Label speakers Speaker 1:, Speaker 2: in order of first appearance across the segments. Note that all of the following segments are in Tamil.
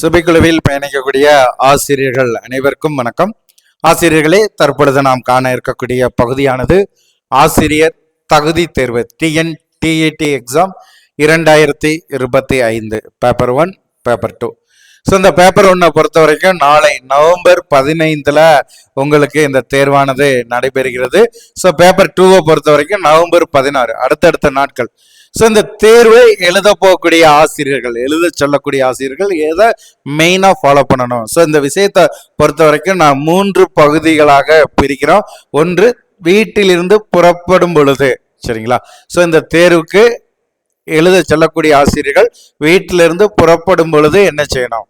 Speaker 1: சுபைக்குழுவில் பயணிக்கக்கூடிய ஆசிரியர்கள் அனைவருக்கும் வணக்கம். ஆசிரியர்களே தற்பொழுது நாம் காண இருக்கக்கூடிய பகுதியானது ஆசிரியர் தகுதி தேர்வு டிஎன் டிஇடி எக்ஸாம் இரண்டாயிரத்தி இருபத்தி ஐந்து paper one paper two so இந்த பேப்பர் ஒன்னை பொறுத்த வரைக்கும் நாளை நவம்பர் பதினைந்தில் உங்களுக்கு இந்த தேர்வானது நடைபெறுகிறது. ஸோ பேப்பர் டூவை பொறுத்த வரைக்கும் நவம்பர் பதினாறு அடுத்தடுத்த நாட்கள். ஸோ இந்த தேர்வை எழுத போகக்கூடிய ஆசிரியர்கள் எழுத சொல்லக்கூடிய ஆசிரியர்கள் எதை மெயினாக ஃபாலோ பண்ணணும்? ஸோ இந்த விஷயத்தை பொறுத்த வரைக்கும் நான் மூன்று பகுதிகளாக பிரிக்கிறோம். ஒன்று வீட்டிலிருந்து புறப்படும் பொழுது. சரிங்களா? ஸோ இந்த தேர்வுக்கு எழுத செல்லக்கூடிய ஆசிரியர்கள் வீட்டிலிருந்து புறப்படும் பொழுது என்ன செய்யணும்?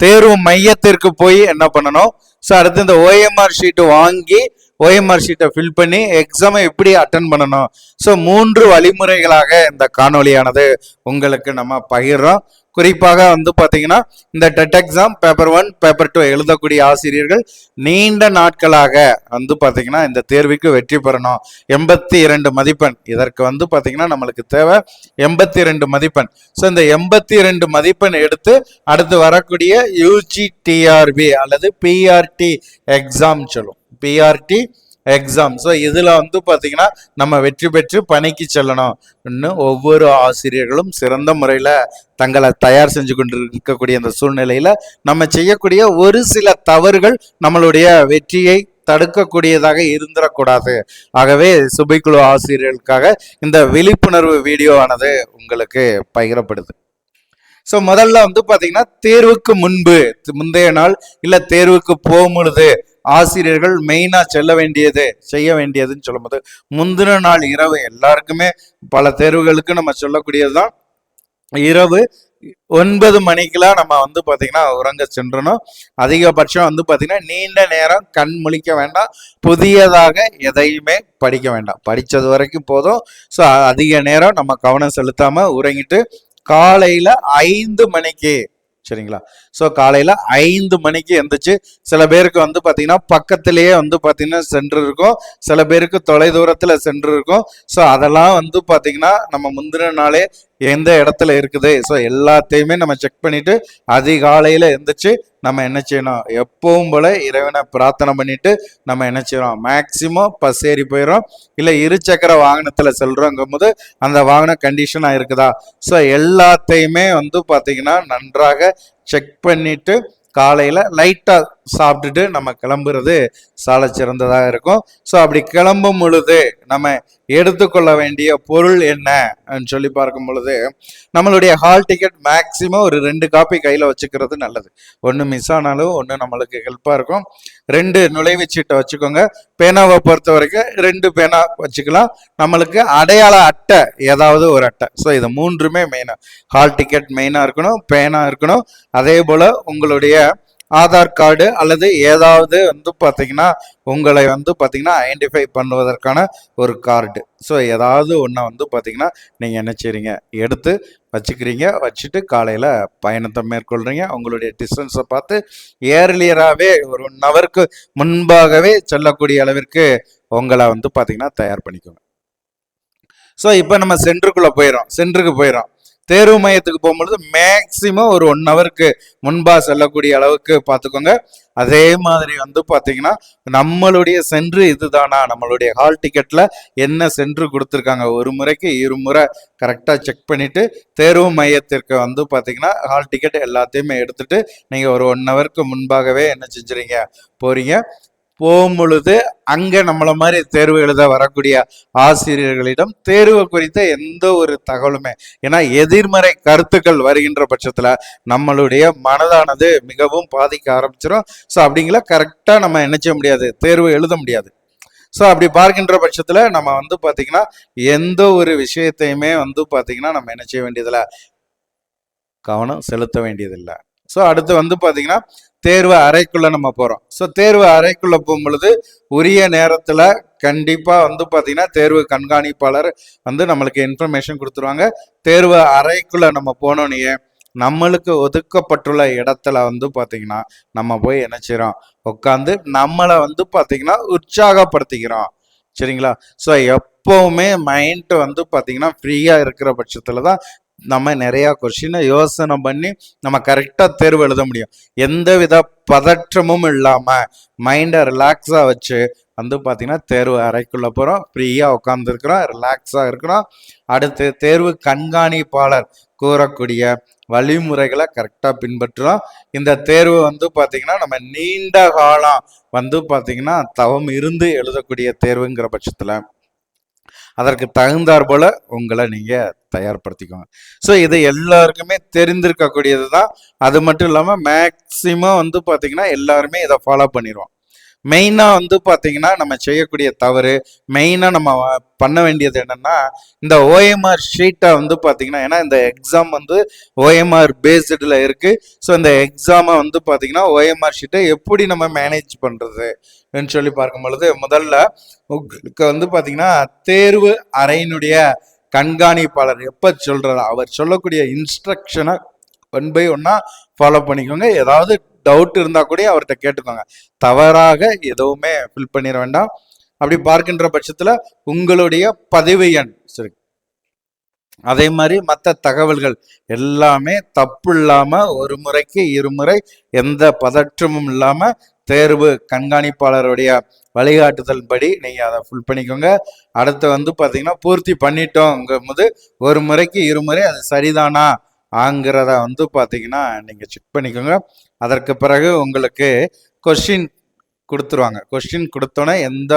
Speaker 1: தேர்வு மையத்திற்கு போய் என்ன பண்ணணும்? ஸோ அடுத்து இந்த ஓஎம்ஆர் ஷீட்டு வாங்கி ஓஎம்ஆர் ஷீட்டை ஃபில் பண்ணி எக்ஸாமை எப்படி அட்டன் பண்ணணும்? ஸோ மூன்று வழிமுறைகளாக இந்த காணொலியானது உங்களுக்கு நம்ம பகிர்றோம். குறிப்பாக வந்து பார்த்தீங்கன்னா இந்த TET exam paper one paper two எழுதக்கூடிய ஆசிரியர்கள் நீண்ட நாட்களாக வந்து பார்த்தீங்கன்னா இந்த தேர்வுக்கு வெற்றி பெறணும். எண்பத்தி இரண்டு மதிப்பெண். இதற்கு வந்து பார்த்தீங்கன்னா நம்மளுக்கு தேவை எண்பத்தி ரெண்டு மதிப்பெண். ஸோ இந்த எண்பத்தி ரெண்டு மதிப்பெண் எடுத்து அடுத்து வரக்கூடிய யூஜிடிஆர்பி அல்லது பிஆர்டி எக்ஸாம் சொல்லும். பிஆர்டி எக்ஸாம் ஸோ இதில் வந்து பார்த்தீங்கன்னா நம்ம வெற்றி பெற்று பணிக்கு செல்லணும். இன்னும் ஒவ்வொரு ஆசிரியர்களும் சிறந்த முறையில் தங்களை தயார் செஞ்சு கொண்டு இருக்கக்கூடிய அந்த சூழ்நிலையில் நம்ம செய்யக்கூடிய ஒரு சில தவறுகள் நம்மளுடைய வெற்றியை தடுக்கக்கூடியதாக இருந்துடக்கூடாது ஆகவே சுபைக்குழு ஆசிரியர்களுக்காக இந்த விழிப்புணர்வு வீடியோவானது உங்களுக்கு பகிரப்படுது. ஸோ முதல்ல வந்து பார்த்தீங்கன்னா தேர்வுக்கு முன்பு முந்தைய நாள் இல்லை தேர்வுக்கு போகும் பொழுது ஆசிரியர்கள் மெயினாக செல்ல வேண்டியது செய்ய வேண்டியதுன்னு சொல்லும்போது முந்தின நாள் இரவு எல்லாருக்குமே பல தேர்வுகளுக்கு நம்ம சொல்லக்கூடியது தான் இரவு ஒன்பது மணிக்கெல்லாம் நம்ம வந்து பார்த்தீங்கன்னா உறங்க சென்றணும். அதிகபட்சம் வந்து பார்த்தீங்கன்னா நீண்ட நேரம் கண் முழிக்க வேண்டாம். புதியதாக எதையுமே படிக்க வேண்டாம். படித்தது வரைக்கும் போதும். ஸோ அதிக நேரம் நம்ம கவனம் செலுத்தாமல் உறங்கிட்டு காலையில் ஐந்து மணிக்கு சரிங்களா? ஸோ காலையில் ஐந்து மணிக்கு எந்திரிச்சு சில பேருக்கு வந்து பார்த்தீங்கன்னா பக்கத்திலேயே வந்து பார்த்தீங்கன்னா சென்டர் இருக்கும். சில பேருக்கு தொலை தூரத்தில் சென்டர் இருக்கும். ஸோ அதெல்லாம் வந்து பார்த்தீங்கன்னா நம்ம முந்தின நாளே எந்த இடத்துல இருக்குது? ஸோ எல்லாத்தையுமே நம்ம செக் பண்ணிட்டு அதிகாலையில் எந்திரிச்சு நம்ம என்ன செய்யணும்? எப்பவும் போல இறைவனை பிரார்த்தனை பண்ணிட்டு நம்ம என்ன செய்யறோம்? மேக்சிமம் பஸ் ஏறி போயிடும் இல்லை இருசக்கர வாகனத்தில் செல்றோங்கும் போது அந்த வாகனம் கண்டிஷனாக இருக்குதா? ஸோ எல்லாத்தையுமே வந்து பார்த்தீங்கன்னா நன்றாக செக் பண்ணிட்டு காலையில் லைட்டாக சாப்பிட்டுட்டு நம்ம கிளம்புறது சால சிறந்ததாக இருக்கும். ஸோ அப்படி கிளம்பும் பொழுது நம்ம எடுத்துக்கொள்ள வேண்டிய பொருள் என்ன சொல்லி பார்க்கும் பொழுது நம்மளுடைய ஹால் டிக்கெட் மேக்சிமம் ஒரு ரெண்டு காப்பி கையில் வச்சுக்கிறது நல்லது. ஒன்று மிஸ் ஆனாலும் ஒன்று நம்மளுக்கு ஹெல்ப்பாக இருக்கும். ரெண்டு நுழைவுச்சீட்டை வச்சுக்கோங்க. பேனாவை பொறுத்த வரைக்கும் ரெண்டு பேனா வச்சுக்கலாம். நம்மளுக்கு அடையாள அட்டை ஏதாவது ஒரு அட்டை. ஸோ இது மூன்றுமே மெயினாக ஹால் டிக்கெட் மெயினாக இருக்கணும் பேனா இருக்கணும். அதே போல் உங்களுடைய ஆதார் கார்டு அல்லது ஏதாவது வந்து பார்த்தீங்கன்னா உங்களை வந்து பார்த்தீங்கன்னா ஐடென்டிஃபை பண்ணுவதற்கான ஒரு கார்டு ஸோ ஏதாவது ஒன்றை வந்து பார்த்தீங்கன்னா நீங்கள் என்ன செய்றீங்க? எடுத்து வச்சுக்கிறீங்க. வச்சுட்டு காலையில் பயணத்தை மேற்கொள்கிறீங்க உங்களுடைய டிஸ்டன்ஸை பார்த்து ஏர்லியராகவே ஒரு ஒன் ஹவருக்கு முன்பாகவே செல்லக்கூடிய அளவிற்கு உங்களை வந்து பார்த்தீங்கன்னா தயார் பண்ணிக்கோங்க. ஸோ இப்போ நம்ம சென்டருக்குள்ளே போயிடும் சென்டருக்கு போயிடும் தேர்வு மையத்துக்கு போகும்பொழுது மேக்சிமம் ஒரு ஒன் ஹவருக்கு முன்பாக செல்லக்கூடிய அளவுக்கு பார்த்துக்கோங்க. அதே மாதிரி வந்து பார்த்தீங்கன்னா நம்மளுடைய சென்று இதுதானா? நம்மளுடைய ஹால் டிக்கெட்டில் என்ன சென்று கொடுத்துருக்காங்க? ஒரு முறைக்கு இருமுறை கரெக்டாக செக் பண்ணிவிட்டு தேர்வு மையத்திற்கு வந்து பார்த்தீங்கன்னா ஹால் டிக்கெட் எல்லாத்தையுமே எடுத்துகிட்டு நீங்கள் ஒரு ஒன் ஹவருக்கு முன்பாகவே என்ன செஞ்சுறீங்க போகிறீங்க போகும் பொழுது அங்கே நம்மளை மாதிரி தேர்வு எழுத வரக்கூடிய ஆசிரியர்களிடம் தேர்வு குறித்த எந்த ஒரு தகவலுமே. ஏன்னா எதிர்மறை கருத்துக்கள் வருகின்ற பட்சத்தில் நம்மளுடைய மனதானது மிகவும் பாதிக்க ஆரம்பிச்சிடும் ஸோ அப்படிங்கள கரெக்டாக நம்ம என்ன செய்ய முடியாது? தேர்வு எழுத முடியாது. ஸோ அப்படி பார்க்கின்ற பட்சத்தில் நம்ம வந்து பார்த்திங்கன்னா எந்த ஒரு விஷயத்தையுமே வந்து பார்த்திங்கன்னா நம்ம என்ன செய்ய வேண்டியதில்லை? கவனம் செலுத்த வேண்டியதில்லை. ஸோ அடுத்து வந்து பார்த்திங்கன்னா தேர்வு அறைக்குள்ள நம்ம போகிறோம் ஸோ தேர்வு அறைக்குள்ள போகும்பொழுது உரிய நேரத்தில் கண்டிப்பாக வந்து பார்த்திங்கன்னா தேர்வு கண்காணிப்பாளர் வந்து நம்மளுக்கு இன்ஃபர்மேஷன் கொடுத்துருவாங்க. தேர்வு அறைக்குள்ள நம்ம போனோன்னே நம்மளுக்கு ஒதுக்கப்பட்டுள்ள இடத்துல வந்து பார்த்திங்கன்னா நம்ம போய் என்ன செய்கிறோம் உட்காந்து நம்மளை வந்து பார்த்திங்கன்னா உற்சாகப்படுத்திக்கிறோம். சரிங்களா? ஸோ எப்போவுமே மைண்ட் வந்து பார்த்திங்கன்னா ஃப்ரீயாக இருக்கிற பட்சத்தில் தான் நம்ம நிறையா கொஷினை யோசனை பண்ணி நம்ம கரெக்டாக தேர்வு எழுத முடியும். எந்த வித பதற்றமும் இல்லாமல் மைண்டை ரிலாக்ஸாக வச்சு வந்து பார்த்திங்கன்னா தேர்வு அறைக்குள்ளே போகிறோம் ஃப்ரீயாக உட்காந்துருக்குறோம் ரிலாக்ஸாக இருக்கிறோம். அடுத்து தேர்வு கண்காணிப்பாளர் கூறக்கூடிய வழிமுறைகளை கரெக்டாக பின்பற்றுறோம். இந்த தேர்வு வந்து பார்த்திங்கன்னா நம்ம நீண்ட காலம் வந்து பார்த்திங்கன்னா தவம் இருந்து எழுதக்கூடிய தேர்வுங்கிற பட்சத்தில். அதற்கு தகுந்தாற்போல் உங்களை நீங்கள் தயார்படுத்திக்கோங்க. ஸோ இது எல்லாருக்குமே தெரிந்திருக்கக்கூடியது தான் அது மட்டும் இல்லாமல் மேக்சிமம் வந்து பார்த்திங்கன்னா எல்லாருமே இதை ஃபாலோ பண்ணிடுவோம் மெயினாக வந்து பார்த்தீங்கன்னா நம்ம செய்யக்கூடிய தவறு மெயினாக நம்ம பண்ண வேண்டியது என்னென்னா இந்த ஓஎம்ஆர் ஷீட்டை வந்து பார்த்தீங்கன்னா ஏன்னா இந்த எக்ஸாம் வந்து ஓஎம்ஆர் பேஸ்டில் இருக்குது ஸோ இந்த எக்ஸாமை வந்து பார்த்தீங்கன்னா ஓஎம்ஆர் ஷீட்டை எப்படி நம்ம மேனேஜ் பண்ணுறதுன்னு சொல்லி பார்க்கும் பொழுது முதல்ல உங்களுக்கு வந்து பார்த்தீங்கன்னா தேர்வு அறையினுடைய கண்காணிப்பாளர் எப்போ சொல்கிறார் அவர் சொல்லக்கூடிய இன்ஸ்ட்ரக்ஷனை ஒன் பை ஒன்னாக ஃபாலோ பண்ணிக்கோங்க. ஏதாவது டவுட் இருந்தால் கூட அவர்கிட்ட கேட்டுக்கோங்க. தவறாக எதுவுமே ஃபில் பண்ணிட வேண்டாம். அப்படி பார்க்கின்ற பட்சத்தில் உங்களுடைய பதிவு எண் சரி. அதே மாதிரி மற்ற தகவல்கள் எல்லாமே தப்பு இல்லாமல் ஒரு முறைக்கு இருமுறை எந்த பதற்றமும் இல்லாமல் தேர்வு கண்காணிப்பாளருடைய வழிகாட்டுதல் படி நீங்கள் அதை ஃபுல் பண்ணிக்கோங்க. அடுத்து வந்து பார்த்தீங்கன்னா பூர்த்தி பண்ணிட்டோங்கும் போது ஒரு முறைக்கு இருமுறை அது சரிதானா ஆங்கிறத வந்து பார்த்தீங்கன்னா நீங்கள் செக் பண்ணிக்கோங்க. அதற்கு பிறகு உங்களுக்கு கொஷின் கொடுத்துருவாங்க. கொஷின் கொடுத்தோன்னே எந்த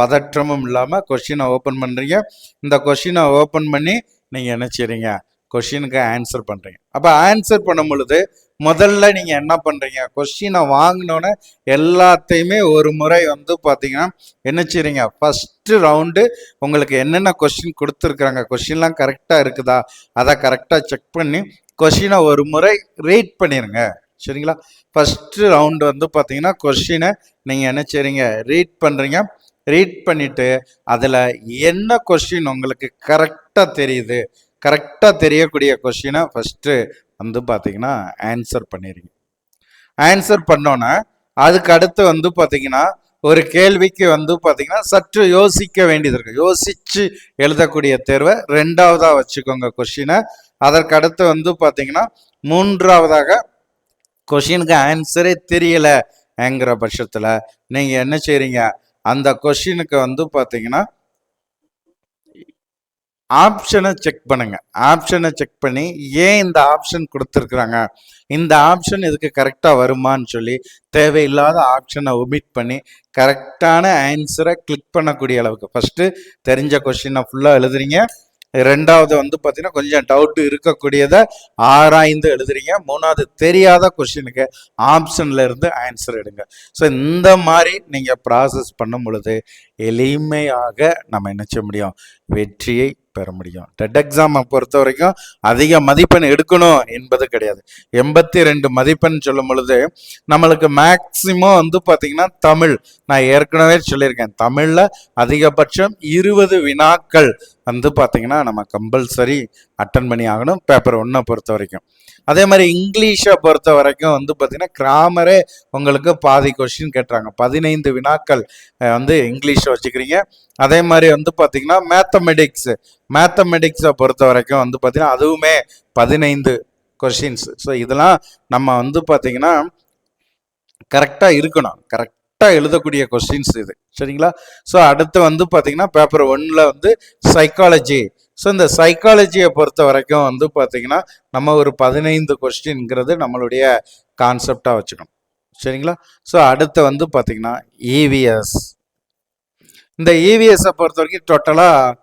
Speaker 1: பதற்றமும் இல்லாமல் கொஷினை ஓப்பன் பண்ணுறீங்க இந்த கொஷினை ஓப்பன் பண்ணி நீங்கள் என்ன செய்றீங்க? கொஷினுக்கு ஆன்சர் பண்ணுறீங்க அப்போ ஆன்சர் பண்ணும் பொழுது முதல்ல நீங்கள் என்ன பண்ணுறீங்க கொஸ்டினை வாங்கினோன்னே எல்லாத்தையுமே ஒரு முறை வந்து பார்த்தீங்கன்னா என்ன செய்றீங்க? ஃபஸ்ட்டு ரவுண்டு உங்களுக்கு என்னென்ன கொஷின் கொடுத்துருக்குறாங்க? கொஷின்லாம் கரெக்டாக இருக்குதா? அதை கரெக்டாக செக் பண்ணி கொஷினை ஒரு முறை ரீட் பண்ணிடுங்க சரிங்களா? ஃபஸ்ட்டு ரவுண்டு வந்து பார்த்தீங்கன்னா கொஷினை நீங்கள் என்ன செய்றீங்க? ரீட் பண்ணுறீங்க ரீட் பண்ணிவிட்டு அதில் என்ன கொஷின் உங்களுக்கு கரெக்டாக தெரியுது? கரெக்டாக தெரியக்கூடிய கொஷினை ஃபஸ்ட்டு வந்து பார்த்தீங்கன்னா ஆன்சர் பண்ணிடுங்க ஆன்சர் பண்ணோன்னே அதுக்கு அடுத்து வந்து பார்த்தீங்கன்னா ஒரு கேள்விக்கு வந்து பார்த்தீங்கன்னா சற்று யோசிக்க வேண்டியது இருக்கு. யோசிச்சு எழுதக்கூடிய தேர்வை ரெண்டாவதாக வச்சுக்கோங்க கொஷினை அதற்கு அடுத்து வந்து பார்த்தீங்கன்னா மூன்றாவதாக கொஷினுக்கு ஆன்சரே தெரியலைங்கிற பட்சத்தில் நீங்கள் என்ன செய்கிறீங்க அந்த கொஷினுக்கு வந்து பார்த்தீங்கன்னா ஆப்ஷனை செக் பண்ணுங்க. ஆப்ஷனை செக் பண்ணி ஏன் இந்த ஆப்ஷன் கொடுத்துருக்குறாங்க? இந்த ஆப்ஷன் இதுக்கு கரெக்டாக வருமான்னு சொல்லி தேவையில்லாத ஆப்ஷனை ஒமிட் பண்ணி கரெக்டான ஆன்சரை கிளிக் பண்ணக்கூடிய அளவுக்கு. ஃபஸ்ட்டு தெரிஞ்ச கொஷினை ஃபுல்லாக எழுதுறீங்க. ரெண்டாவது வந்து பார்த்தீங்கன்னா கொஞ்சம் டவுட் இருக்கக்கூடியதை ஆராய்ந்து எழுதுறீங்க. மூணாவது தெரியாத கொஷினுக்கு ஆப்ஷன்ல இருந்து ஆன்சர் எடுங்க. ஸோ இந்த மாதிரி நீங்கள் ப்ராசஸ் பண்ணும் பொழுது எளிமையாக நம்ம என்ன செய்ய முடியும்? வெற்றியை பெற முடியும். டெட் எக்ஸாமை பொறுத்த வரைக்கும் அதிக மதிப்பெண் எடுக்கணும் என்பது கிடையாது. எண்பத்தி ரெண்டு மதிப்பெண் சொல்லும் பொழுது நம்மளுக்கு மேக்சிமம் வந்து பார்த்தீங்கன்னா தமிழ். நான் ஏற்கனவே சொல்லியிருக்கேன். தமிழில் அதிகபட்சம் இருபது வினாக்கள் வந்து பார்த்தீங்கன்னா நம்ம கம்பல்சரி அட்டன் பண்ணி ஆகணும். பேப்பர் ஒன்றை பொறுத்த வரைக்கும். அதே மாதிரி இங்கிலீஷை பொறுத்த வரைக்கும் வந்து பார்த்தீங்கன்னா கிராமரே உங்களுக்கு பாதி கொஸ்டின் கேட்டுறாங்க பதினைந்து வினாக்கள் வந்து இங்கிலீஷை வச்சுக்கிறீங்க. அதே மாதிரி வந்து பார்த்தீங்கன்னா மேத்தமெட்டிக்ஸ் மேத்தமெட்டிக்ஸை பொறுத்த வரைக்கும் வந்து பார்த்தீங்கன்னா அதுவுமே பதினைந்து கொஷின்ஸ் ஸோ இதெல்லாம் நம்ம வந்து பார்த்தீங்கன்னா கரெக்டாக இருக்கணும். கரெக்டாக எழுதக்கூடிய கொஸ்டின்ஸ் இது. சரிங்களா? ஸோ அடுத்து வந்து பார்த்தீங்கன்னா பேப்பர் ஒன்னில் வந்து சைக்காலஜி ஸோ இந்த சைக்காலஜியை பொறுத்த வரைக்கும் வந்து பார்த்திங்கன்னா நம்ம ஒரு பதினைந்து கொஸ்டின்ங்கிறது நம்மளுடைய கான்செப்டாக வச்சுக்கணும். சரிங்களா? ஸோ அடுத்து வந்து பார்த்திங்கன்னா இவிஎஸ் இந்த இவிஎஸ்ஸை பொறுத்த வரைக்கும் டோட்டலாக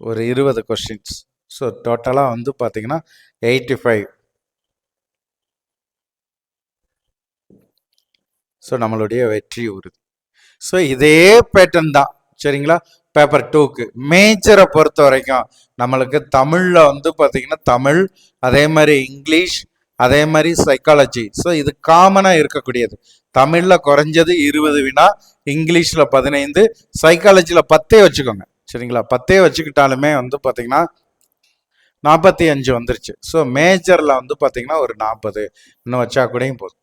Speaker 1: ஒரு இருபது கொஸ்டின்ஸ் ஸோ டோட்டலாக வந்து பார்த்திங்கன்னா எயிட்டி ஃபைவ் ஸோ நம்மளுடைய வெற்றி உறுதி. ஸோ இதே பேட்டர்ன் தான். சரிங்களா? பேப்பர் டூக்கு மேஜரை பொறுத்த வரைக்கும் நம்மளுக்கு தமிழில் வந்து பார்த்திங்கன்னா தமிழ் அதே மாதிரி இங்கிலீஷ் அதே மாதிரி சைக்காலஜி ஸோ இது காமனாக இருக்கக்கூடியது. தமிழில் குறைஞ்சது இருபது வினா இங்கிலீஷில் பதினைந்து சைக்காலஜியில் பத்தே வச்சுக்கோங்க. சரிங்களா? பத்தே வச்சுக்கிட்டாலுமே வந்து பார்த்திங்கன்னா நாற்பத்தி அஞ்சு வந்துருச்சு. ஸோ மேஜரில் வந்து பார்த்திங்கன்னா ஒரு நாற்பது இன்னும் வச்சா கூடயும் போதும்.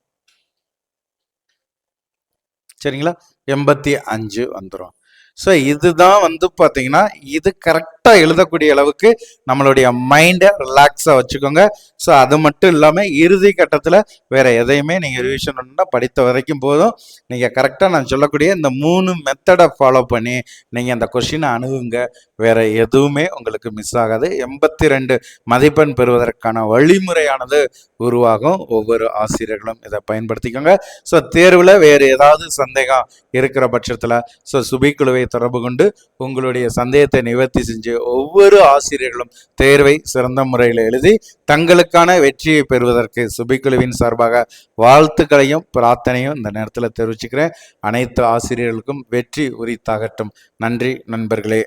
Speaker 1: சரிங்களா? எண்பத்தி அஞ்சு வந்துடும் ஸோ இதுதான் வந்து பார்த்தீங்கன்னா இது கரெக்ட் கரெக்டாக எழுதக்கூடிய அளவுக்கு நம்மளுடைய மைண்டை ரிலாக்ஸாக வச்சுக்கோங்க. ஸோ அது மட்டும் இல்லாமல் இறுதி கட்டத்தில் வேறு எதையுமே நீங்கள் ரிவிஷன் பண்ணா படித்த வரைக்கும் போதும். நீங்கள் கரெக்டாக நான் சொல்லக்கூடிய இந்த மூணு மெத்தடை ஃபாலோ பண்ணி நீங்கள் அந்த கொஷினை அணுகுங்க. வேறு எதுவுமே உங்களுக்கு மிஸ் ஆகாது. எண்பத்தி ரெண்டு மதிப்பெண் பெறுவதற்கான வழிமுறையானது உருவாகும். ஒவ்வொரு ஆசிரியர்களும் இதை பயன்படுத்திக்கோங்க. ஸோ தேர்வில் வேறு ஏதாவது சந்தேகம் இருக்கிற பட்சத்தில் ஸோ சுபிக்குழுவை தொடர்பு கொண்டு உங்களுடைய சந்தேகத்தை நிவர்த்தி செஞ்சு ஒவ்வொரு ஆசிரியர்களும் தேர்வை சிறந்த முறையில் எழுதி தங்களுக்கான வெற்றியை பெறுவதற்கு சுபிக்குழுவின் சார்பாக வாழ்த்துக்களையும் பிரார்த்தனையும் இந்த நேரத்தில் தெரிவிச்சுக்கிறேன். அனைத்து ஆசிரியர்களுக்கும் வெற்றி உரித்தாகட்டும். நன்றி நண்பர்களே.